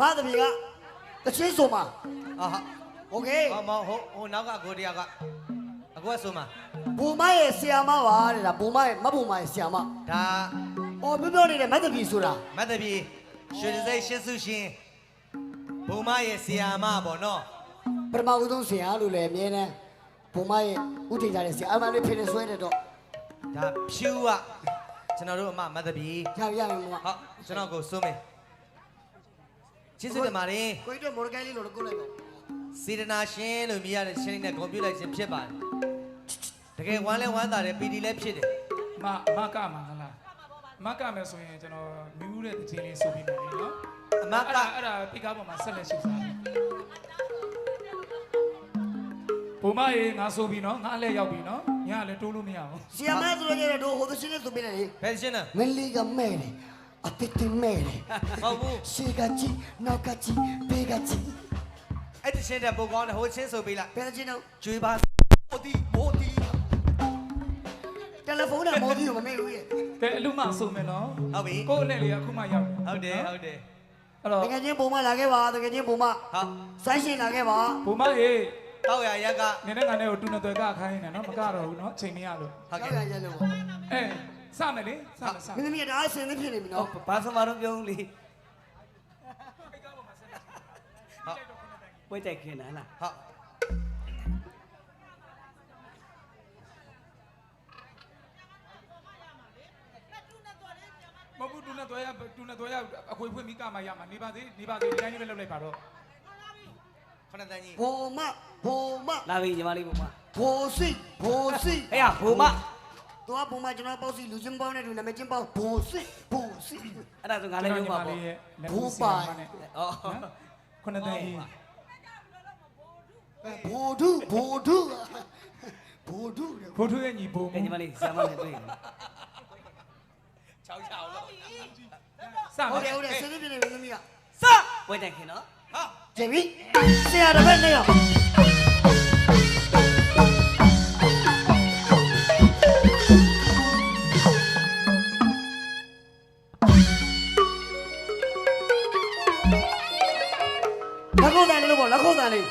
မသမီးကတချင်းဆိုမှာ အာဟာ โอเค ဟောမဟိုဟိုနောက်ကအကိုတယောက်ကအကိုကဆိုမှာ ဘူမရဲ့ဆီယာမပါတဲ့ဒါဘူမရဲ့မဘူမရဲ့ဆီယာမ ဒါ အော်ပြောပြောနေတဲ့မသမီးဆိုတာ မတ်တပီရွှေတစိတ်ရှစ်စုရှင်ဘုံမရဲ့ဆီယာမပေါ့နော် ပထမဦးဆုံးဆီယာလို့လည်းအမြဲတမ်းဘူမရဲ့ဥတည်ကြတဲ့ဆီယာအမှန်လေးဖြစ်နေဆွဲတဲ့တော့ ဒါဖြူကကျွန်တော်တို့အမမတ်တပီ ရရမယ်မမ ဟုတ်ကျွန်တော်ကိုစိုးမေ ကျေးဇူးတင်ပါတယ်ကိုကြီးတို့မော်ဒကိုင်းလေးလို့ကိုလိုက်ပါစေတနာရှင်လို့မြည်ရတဲ့ရှင်လေးနဲ့ဂုဏ်ပြုလိုက်ခြင်းဖြစ်ပါတယ်တကယ်ဝမ်းလဲဝမ်းသာတယ်ပီတီလည်းဖြစ်တယ်မမကမှာဟလားမကမယ်ဆိုရင်ကျွန်တော်မြူးတဲ့တခြင်းလေးဆိုပြီးမယ်လေနော်အမကအဲ့ဒါအဲ့ဒါပိကားပေါ်မှာဆက်လက်ရှိစားတယ်ဘုမရေငါဆိုပြီးနော်ငါလည်းရောက်ပြီနော်ညလည်းတိုးလို့မရအောင်ဆီယာမဆိုကြတဲ့တို့ဟိုသချင်းလေးဆိုပြနေလေဘယ်ရှင်လဲမလေးကမဲ့တယ် အတစ်တင်မဲ့တယ်ဟုတ်ဘူးရှေကကြီးနောက်ကကြီးဘေးကကြီးအဲ့ဒီရှင်တဲ့ပုံကောင်းတယ်ဟိုချင်းဆိုပေးလိုက်ဘယ်သချင်းတော့ကျွေးပါဟိုတီဟိုတီတယ်လီဖုန်းနဲ့မော်ဒီကိုမမေ့ဘူးရဲ့ကဲအလူမဆိုမယ်နော်ဟုတ်ပြီကိုယ့်အနဲ့လေးကအခုမှရောက်ဟုတ်တယ်ဟုတ်တယ်အဲ့တော့တကယ်ချင်းပုံမလာခဲ့ပါတကယ်ချင်းပုံမဟုတ်ဆိုင်းရှင်လာခဲ့ပါဘုမရေတောက်ရရက်ကနင်းနဲ့ငါနဲ့ကိုတူနေသွဲကခိုင်းနေနော်မကတော့ဘူးနော်ချိန်မရလို့ဟုတ်ကဲ့ကြောက်ရရလို့အဲ စမယ်လေစမယ်စမမယ်င်းသမီးဒါအဆင်သင့်ဖြစ်နေပြီနော်ဘာသမားတို့ပြောဦးလေပွဲတိုက်ခင်တာလားဟုတ်မဟုတ်ဘူးတူနေသွဲရတူနေသွဲရအခွေဖွင့်ပြီးကမှရမှာနေပါသေးနေပါသေးဒီတိုင်းလေးပဲလုပ်လိုက်ပါတော့ခဏတန်းကြီးဘုံမဘုံမလာပြီညီမလေးဘုမဘိုးစိဘိုးစိဟေ့ရဘုမ သူကဘုံမကျွန်တော်ပေါ့စီလူချင်းပေါင်းနဲ့တူနာမည်ချင်းပေါင်းဘိုးစိဘိုးစိအဲ့ဒါဆိုငါလည်းဘုမပေါ့ရဲ့လက်ဘူဘူးပိုပါင်နဲ့အော်ခုနတည်းကြီးဘိုးဒုဘိုးဒုဘိုးဒုတဲ့ဖိုးထွေးရဲ့ညီဘုံကဲညီမလေးဆရာမလည်းတွေ့တယ်6 6လို့စမဟုတ်တယ်ယ်ဟုတ်တယ်ဆင်သင့်ဖြစ်နေပြီသမီးကစပွဲတိုက်ခင်နော်ဟုတ်ကျင်ပြီဆရာတစ်ပတ်နဲ့ရော လက်ခုပ်တန်လေးလို့ပေါ့လက်ခုပ်တန်လေး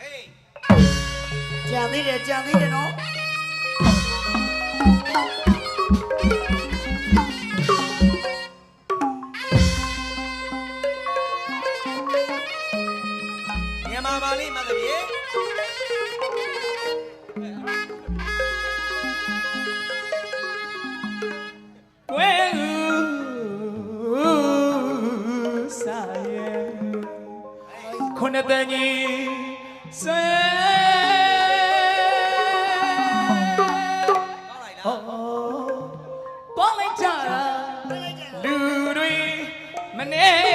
ဟေးကြံသေးတယ်ကြံသေးတယ်နော်မြန်မာမာလေးမတ်တပီ ခုနတည်းကြီးဆွဲကောင်းလိုက်လားဟောပေါင်းလိုက်ကြတာလူတွေမနေ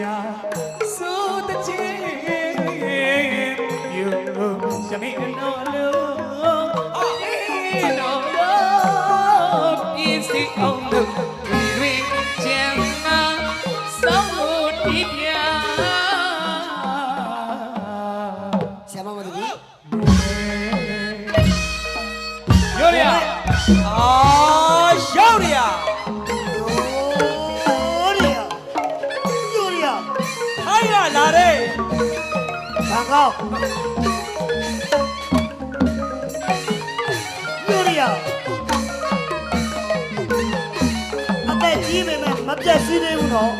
ရာစိုးတချင်းယူရမင်းတော်လို့အော်တော်လို့ပြည့်စုံအောင်လို့ ယိုရီယာအသက်ကြီးပေမဲ့မပြတ်စီးသေးဘူးနော်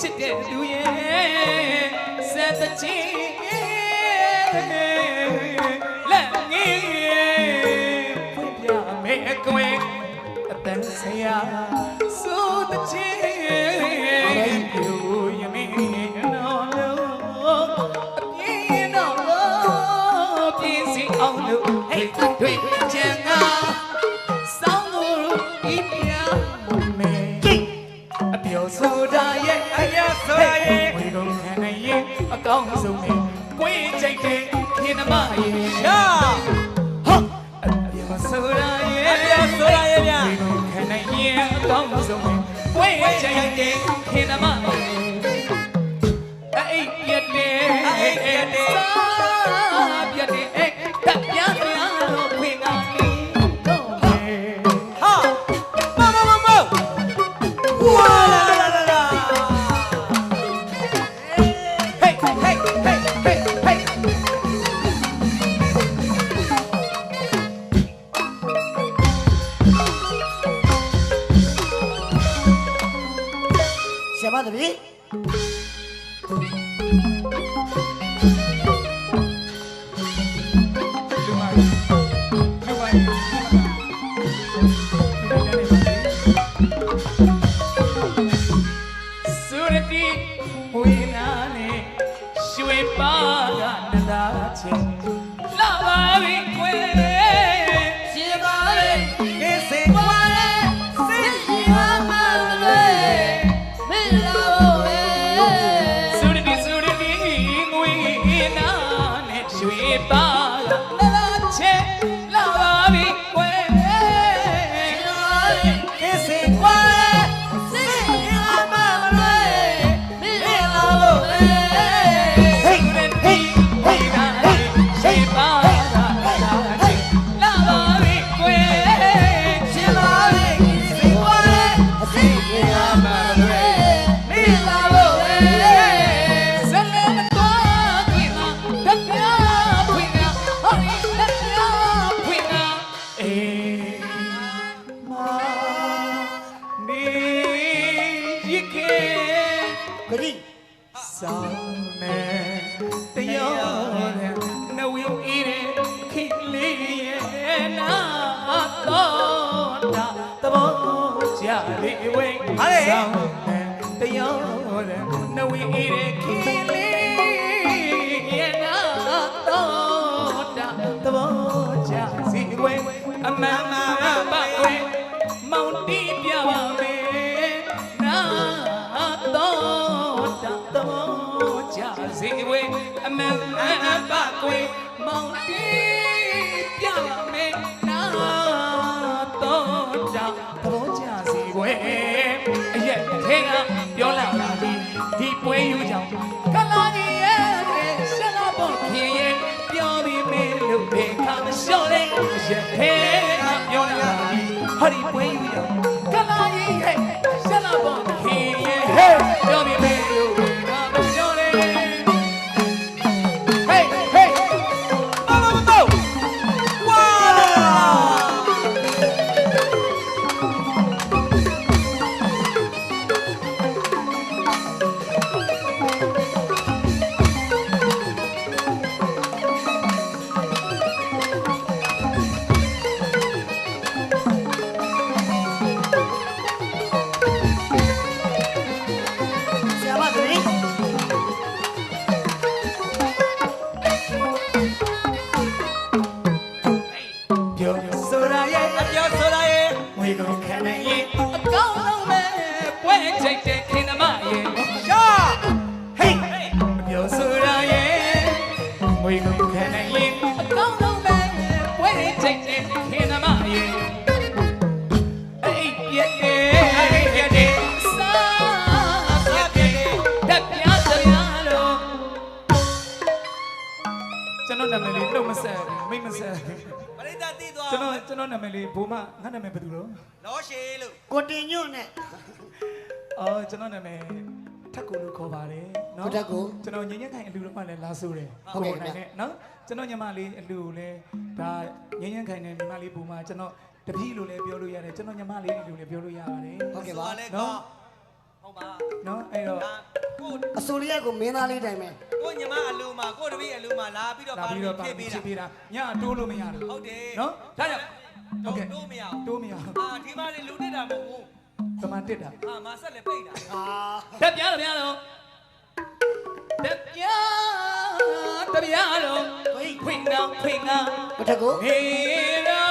ချစ်တဲ့လူရဲ့စက်တချင်းလက်ငယ်ဖွင့်ပြမယ်အကွယ်အတန်ဆရာစိုးတချင်း ဆရာမတပည့်လူမလူမစူရတိဝိနာနဲ့ရွှေပါကနဒါချင်းလာ ဝဲစောင်းနေတရားနဲ့နဝင်းဤတဲ့ခိလေးရဲ့နာတော့တာတဘောကြစီဝဲအမှန်မှန်ပါဝဲမောင်တီးပြပါမယ်နာတော့တတော်ကြစီဝေအမန်အပကွေမောင်တီး ရက်ထဲကပြောလာတာဒီဒီပွဲယူကြောင်ကလာကြီးရဲ့ဆလာပေါ်ခင်ရဲ့ပြောပြီးမေးလို့ဘယ်ခါမလျှော့လဲအရက်ထဲကပြောလာတာဒီဟာဒီပွဲယူရကလာ ဘိုးမငါနာမည်ဘယ်သူလို့လောရှေလို့ကိုတင်ညွန့်နဲ့အော်ကျွန်တော်နာမည်ထက်ကိုလို့ခေါ်ပါတယ်နော်ကိုထက်ကိုကျွန်တော်ညင်ညက်ခိုင်အလူတော့မှလည်းလာဆိုတယ်ဟုတ်ကဲ့နိုင်နဲ့နော်ကျွန်တော်ညီမလေးအလူကိုလည်းဒါညင်ညက်ခိုင်နဲ့ညီမလေးဘိုးမကျွန်တော်တပည့်လို့လည်းပြောလို့ရတယ်ကျွန်တော်ညီမလေးလို့လည်းပြောလို့ရပါတယ်ဟုတ်ကဲ့ပါလဲကောဟုတ်ပါနော်အဲ့တော့ဒါကိုအစိုးရကမင်းသားလေးတိုင်းပဲကိုညီမအလူမှာကိုတပည့်အလူမှာလာပြီးတော့လာပါပြီးပြီးတော့တော့ပါဖြည့်ဖြပေးစ်တာပေးတာညတိုးလို့မရဘူးဟုတ်တယ်နော်ဒါကြောင့်တိုး ဟုတ်ကဲ့တိုးမရအောင်တိုးမရဘူးအာဒီမှာနေလူနေတာမဟုတ်ဘူးကမန်တစ်တာအာမဆက်လည်းပိတ်တာအာတက်ပြားတပြားလုံးတက်ပြားတပြားလုံးခွင်ခွင်နောင်ခွင်ငါမထက်ကိုဟေး